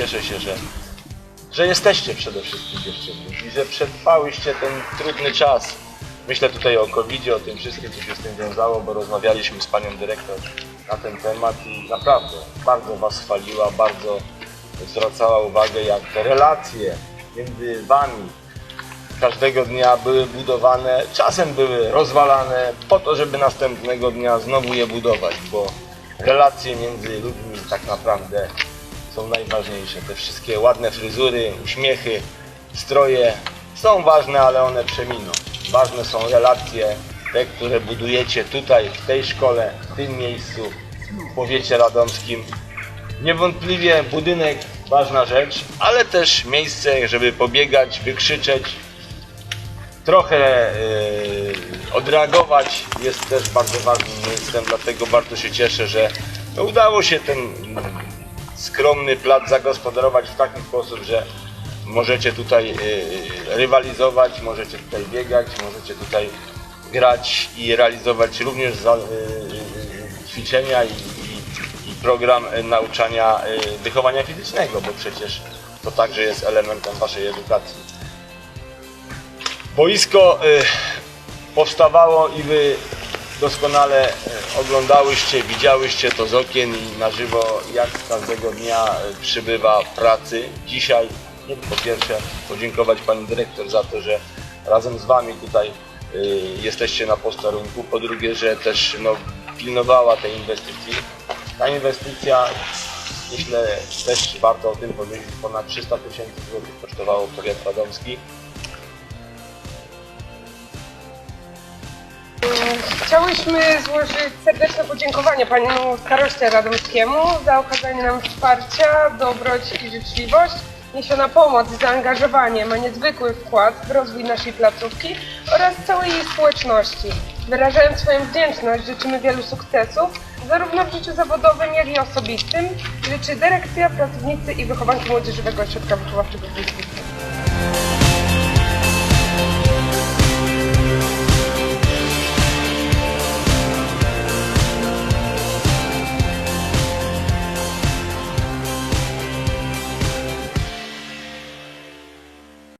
Cieszę się, że, że jesteście przede wszystkim dziewczyny i że przetrwałyście ten trudny czas. Myślę tutaj o covid o tym wszystkim, co się z tym wiązało, bo rozmawialiśmy z panią dyrektor na ten temat i naprawdę bardzo was chwaliła, bardzo zwracała uwagę, jak te relacje między wami każdego dnia były budowane, czasem były rozwalane po to, żeby następnego dnia znowu je budować, bo relacje między ludźmi tak naprawdę są najważniejsze. Te wszystkie ładne fryzury, uśmiechy, stroje są ważne, ale one przeminą. Ważne są relacje, te, które budujecie tutaj, w tej szkole, w tym miejscu, w powiecie radomskim. Niewątpliwie budynek ważna rzecz, ale też miejsce, żeby pobiegać, wykrzyczeć, trochę yy, odreagować jest też bardzo ważnym miejscem, dlatego bardzo się cieszę, że udało się ten skromny plac zagospodarować w taki sposób, że możecie tutaj yy, rywalizować, możecie tutaj biegać, możecie tutaj grać i realizować również yy, ćwiczenia i, program nauczania wychowania fizycznego, bo przecież to także jest elementem waszej edukacji. Boisko y, powstawało i wy doskonale y, oglądałyście, widziałyście to z okien i na żywo, jak każdego dnia y, przybywa pracy. Dzisiaj po pierwsze podziękować Pani Dyrektor za to, że razem z Wami tutaj y, jesteście na posterunku. Po drugie, że też no, pilnowała tej inwestycji. Ta inwestycja, myślę, też warto o tym powiedzieć, ponad 300 tysięcy złotych kosztowało powiat radomski. Chciałyśmy złożyć serdeczne podziękowanie panu staroście radomskiemu za okazanie nam wsparcia, dobroć i życzliwość, niesiona pomoc zaangażowanie ma niezwykły wkład w rozwój naszej placówki oraz całej jej społeczności. Wyrażając swoją wdzięczność, życzymy wielu sukcesów, zarówno w życiu zawodowym, jak i osobistym. Życzy dyrekcja, pracownicy i wychowanki Młodzieżowego Ośrodka Wychowawczego w Instytucie.